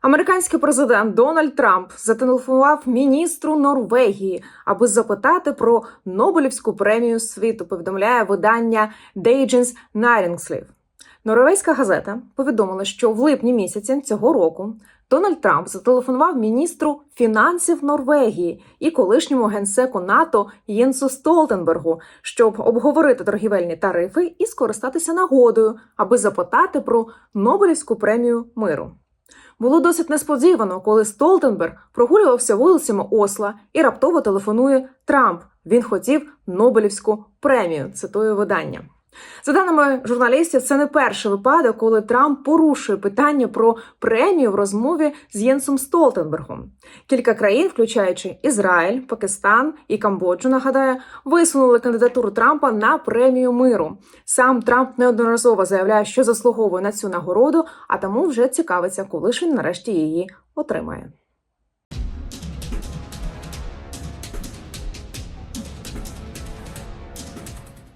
Американський президент Дональд Трамп зателефонував міністру Норвегії, аби запитати про Нобелівську премію світу. Повідомляє видання Дейдженс Найрінгслів. Норвезька газета повідомила, що в липні місяці цього року Дональд Трамп зателефонував міністру фінансів Норвегії і колишньому генсеку НАТО Єнсу Столтенбергу, щоб обговорити торгівельні тарифи і скористатися нагодою, аби запитати про Нобелівську премію миру. Було досить несподівано, коли Столтенберг прогулювався вулицями Осла і раптово телефонує Трамп. Він хотів Нобелівську премію. Цитую видання. За даними журналістів, це не перший випадок, коли Трамп порушує питання про премію в розмові з Єнсом Столтенбергом. Кілька країн, включаючи Ізраїль, Пакистан і Камбоджу, нагадаю, висунули кандидатуру Трампа на премію миру. Сам Трамп неодноразово заявляє, що заслуговує на цю нагороду, а тому вже цікавиться, коли ж він нарешті її отримає.